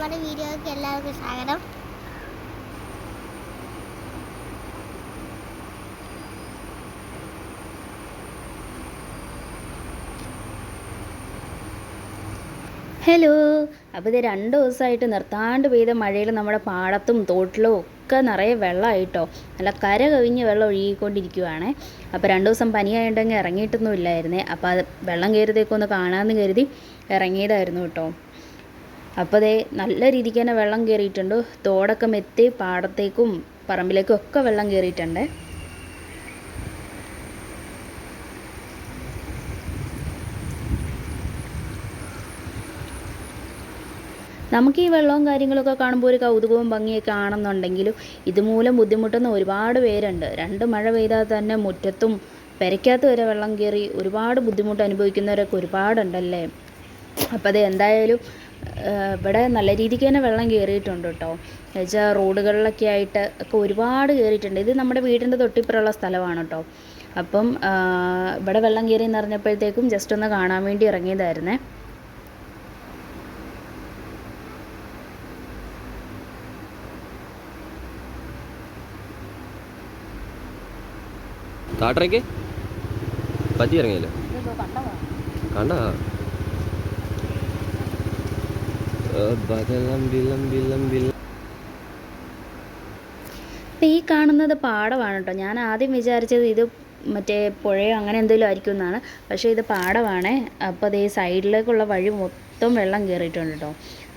നമ്മുടെ വീഡിയോയ്ക്ക് എല്ലാവർക്കും സ്വാഗതം. ഹലോ അപ്പോൾ ഇത് രണ്ട് ദിവസമായിട്ട് നിർത്താണ്ട് പെയ്ത മഴയിൽ നമ്മുടെ പാടത്തും തോട്ടിലും ഒക്കെ നിറയെ വെള്ളമായിട്ടോ നല്ല കര കവിഞ്ഞ് വെള്ളം ഒഴുകിക്കൊണ്ടിരിക്കുവാണ്. അപ്പോൾ രണ്ട് ദിവസം പനിയായിട്ടുണ്ടെങ്കിൽ ഇറങ്ങിയിട്ടൊന്നും ഇല്ലായിരുന്നേ അപ്പോൾ അത് വെള്ളം കയറിയതേക്കൊന്ന് കാണാമെന്ന് കരുതി ഇറങ്ങിയതായിരുന്നു കേട്ടോ. അപ്പോൾ അതേ നല്ല രീതിക്ക് തന്നെ വെള്ളം കയറിയിട്ടുണ്ട് തോടൊക്കെ മെത്തി പാടത്തേക്കും പറമ്പിലേക്കും ഒക്കെ വെള്ളം കയറിയിട്ടുണ്ട് നമുക്ക് ഈ വെള്ളവും കാര്യങ്ങളൊക്കെ കാണുമ്പോൾ ഒരു കൗതുകവും ഭംഗിയൊക്കെ ആണെന്നുണ്ടെങ്കിലും ഇതുമൂലം ബുദ്ധിമുട്ടുന്ന ഒരുപാട് പേരുണ്ട്. രണ്ട് മഴ പെയ്താൽ തന്നെ മുറ്റത്തും പെരയ്ക്കകത്ത് വരെ വെള്ളം കയറി ഒരുപാട് ബുദ്ധിമുട്ട് അനുഭവിക്കുന്നവരൊക്കെ ഒരുപാടുണ്ടല്ലേ? അപ്പോൾ അത് എന്തായാലും ഇവിടെ നല്ല രീതിക്ക് തന്നെ വെള്ളം കയറിയിട്ടുണ്ട് കേട്ടോ. എന്നുവെച്ചാൽ റോഡുകളിലൊക്കെ ആയിട്ട് ഒക്കെ ഒരുപാട് കയറിയിട്ടുണ്ട് ഇത് നമ്മുടെ വീടിന്റെ തൊട്ടിപ്പുറമുള്ള സ്ഥലമാണ് കേട്ടോ. അപ്പം ഇവിടെ വെള്ളം കയറി എന്ന് അറിഞ്ഞപ്പോഴത്തേക്കും ജസ്റ്റ് ഒന്ന് കാണാൻ വേണ്ടി ഇറങ്ങിയതായിരുന്നേ. താട്ടറയ്ക്ക് പറ്റി ഇറങ്ങിയല്ലോ? കണ്ട ബദലം ബിലം ബിലം ബിലം അപ്പം ഈ കാണുന്നത് പാടമാണ് കേട്ടോ. ഞാൻ ആദ്യം വിചാരിച്ചത് ഇത് മറ്റേ പുഴയോ അങ്ങനെ എന്തെങ്കിലും ആയിരിക്കും എന്നാണ്. പക്ഷേ ഇത് പാടമാണ് അപ്പോൾ അത് സൈഡിലേക്കുള്ള വഴി മൊത്തം വെള്ളം കയറിയിട്ടുണ്ട് കേട്ടോ.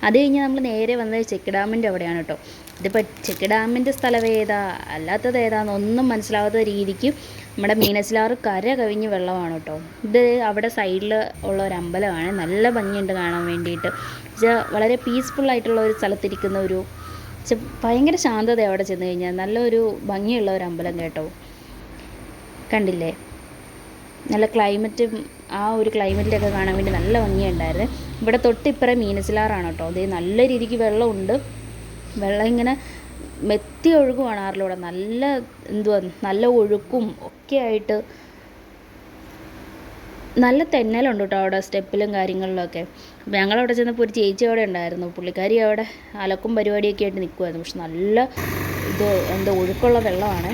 അത് കഴിഞ്ഞ് നമ്മൾ നേരെ വന്നത് ചെക്ക് ഡാമിന്റെ അവിടെയാണ് കേട്ടോ. ഇതിപ്പോൾ ചെക്ക് ഡാമിന്റെ സ്ഥലം ഏതാ അല്ലാത്തത് ഏതാണെന്നൊന്നും മനസ്സിലാവാത്ത രീതിക്ക് നമ്മുടെ മീനച്ചിലാറ് കര കവിഞ്ഞ് വെള്ളമാണ് കേട്ടോ. ഇത് അവിടെ സൈഡിൽ ഉള്ള ഒരു അമ്പലമാണ്. നല്ല ഭംഗിയുണ്ട് കാണാൻ വേണ്ടിയിട്ട്. വെച്ചാൽ വളരെ പീസ്ഫുൾ ആയിട്ടുള്ള ഒരു സ്ഥലത്തിരിക്കുന്ന ഒരു ഭയങ്കര ശാന്തത അവിടെ ചെന്ന് കഴിഞ്ഞാൽ നല്ലൊരു ഭംഗിയുള്ള ഒരു അമ്പലം കേട്ടോ. കണ്ടില്ലേ? നല്ല ക്ലൈമറ്റും ആ ഒരു ക്ലൈമറ്റിലൊക്കെ കാണാൻ വേണ്ടി നല്ല ഭംഗിയുണ്ടായിരുന്നു. ഇവിടെ തൊട്ടിപ്പുറം മീനച്ചിലാറാണ് കേട്ടോ. അതേ നല്ല രീതിക്ക് വെള്ളമുണ്ട്. വെള്ളം ഇങ്ങനെ മെത്തി ഒഴുകുവാണ് ആറിലൂടെ. നല്ല എന്തുവാ നല്ല ഒഴുക്കും ഒക്കെ ആയിട്ട് നല്ല തെന്നലുണ്ട് കേട്ടോ അവിടെ സ്റ്റെപ്പിലും കാര്യങ്ങളിലൊക്കെ. അപ്പോൾ ഞങ്ങളവിടെ ചെന്നപ്പോൾ ഒരു ചേച്ചി അവിടെ ഉണ്ടായിരുന്നു. പുള്ളിക്കാരി അവിടെ അലക്കും പരിപാടിയൊക്കെ ആയിട്ട് നിൽക്കുമായിരുന്നു പക്ഷെ നല്ല ഇത് എന്താ ഒഴുക്കുള്ള വെള്ളമാണ്.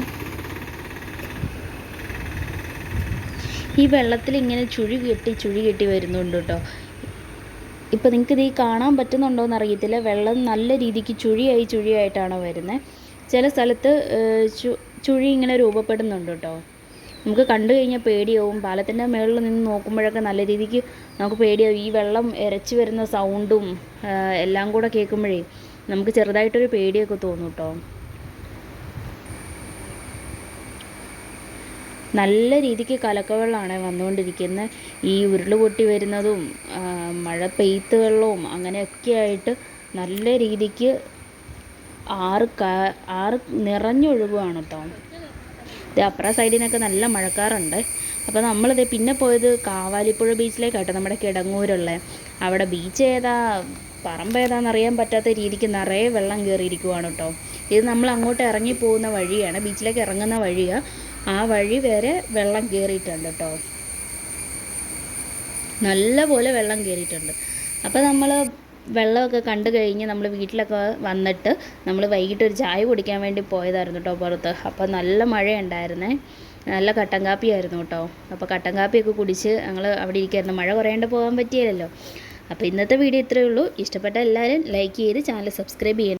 ഈ വെള്ളത്തിൽ ഇങ്ങനെ ചുഴി കെട്ടി ചുഴി കെട്ടി വരുന്നുണ്ട് കേട്ടോ ഇപ്പം നിങ്ങൾക്ക് ഇത് കാണാൻ പറ്റുന്നുണ്ടോ എന്നറിയത്തില്ല. വെള്ളം നല്ല രീതിക്ക് ചുഴിയായി ചുഴിയായിട്ടാണ് വരുന്നത് ചില സ്ഥലത്ത് ചുഴി ഇങ്ങനെ രൂപപ്പെടുന്നുണ്ട് കേട്ടോ നമുക്ക് കണ്ടു കഴിഞ്ഞാൽ പേടിയാവും. പാലത്തിന്റെ മുകളിൽ നിന്ന് നോക്കുമ്പോഴൊക്കെ നല്ല രീതിക്ക് നമുക്ക് പേടിയാവും. ഈ വെള്ളം ഇരച്ചു വരുന്ന സൗണ്ടും എല്ലാം കൂടെ കേൾക്കുമ്പോഴേ നമുക്ക് ചെറുതായിട്ടൊരു പേടിയൊക്കെ തോന്നും കേട്ടോ നല്ല രീതിക്ക് കലക്കവെള്ളമാണ് വന്നുകൊണ്ടിരിക്കുന്നത്. ഈ ഉരുൾ പൊട്ടി വരുന്നതും മഴ പെയ്ത്ത് വെള്ളവും അങ്ങനെയൊക്കെ ആയിട്ട് നല്ല രീതിക്ക് ആറ് ക ആറ് നിറഞ്ഞൊഴുകുവാണ് കേട്ടോ ഇത് അപ്പുറ സൈഡിൽ നിന്നൊക്കെ നല്ല മഴക്കാറുണ്ട്. അപ്പോൾ നമ്മളിത് പിന്നെ പോയത് കാവാലിപ്പുഴ ബീച്ചിലേക്കാട്ടോ നമ്മുടെ കിടങ്ങൂരുള്ള. അവിടെ ബീച്ച് ഏതാ പറമ്പ് ഏതാണെന്നറിയാൻ പറ്റാത്ത രീതിക്ക് നിറയെ വെള്ളം കയറിയിരിക്കുവാണ് കേട്ടോ ഇത് നമ്മൾ അങ്ങോട്ട് ഇറങ്ങി പോകുന്ന വഴിയാണ് ബീച്ചിലേക്ക് ഇറങ്ങുന്ന വഴിയാണ് ആ വഴി വരെ വെള്ളം കയറിയിട്ടുണ്ട് കേട്ടോ നല്ലപോലെ വെള്ളം കയറിയിട്ടുണ്ട് അപ്പോൾ നമ്മൾ വെള്ളമൊക്കെ കണ്ടു കഴിഞ്ഞ് നമ്മൾ വീട്ടിലൊക്കെ വന്നിട്ട് നമ്മൾ വൈകിട്ട് ഒരു ചായ കുടിക്കാൻ വേണ്ടി പോയതായിരുന്നു കേട്ടോ പുറത്ത്. അപ്പോൾ നല്ല മഴയുണ്ടായിരുന്നേ. നല്ല കട്ടൻ കാപ്പിയായിരുന്നു കേട്ടോ അപ്പോൾ കട്ടൻ കാപ്പിയൊക്കെ കുടിച്ച് ഞങ്ങൾ അവിടെ ഇരിക്കുമായിരുന്നു മഴ കുറയേണ്ട പോകാൻ പറ്റിയില്ലല്ലോ. അപ്പോൾ ഇന്നത്തെ വീഡിയോ ഇത്രയേ ഉള്ളൂ. ഇഷ്ടപ്പെട്ട എല്ലാവരും ലൈക്ക് ചെയ്ത് ചാനൽ സബ്സ്ക്രൈബ് ചെയ്യണം.